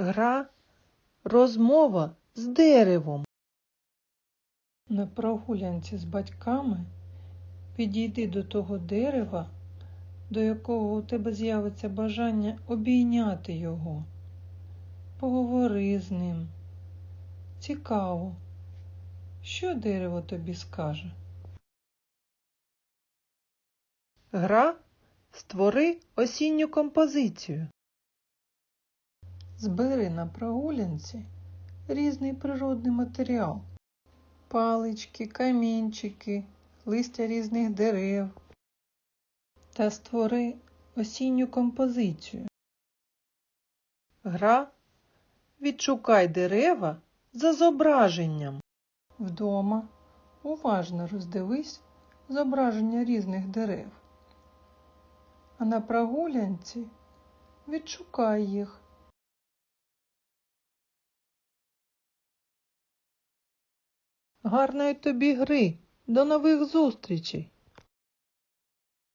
Гра розмова з деревом. На прогулянці з батьками підійди до того дерева, до якого у тебе з'явиться бажання обійняти його. Поговори з ним. Цікаво, що дерево тобі скаже. Гра створи осінню композицію. Збери на прогулянці різний природний матеріал. Палички, камінчики, листя різних дерев. Та створи осінню композицію. Гра відшукай дерева за зображенням. Вдома уважно роздивись зображення різних дерев. А на прогулянці відшукай їх. Гарної тобі гри. До нових зустрічей!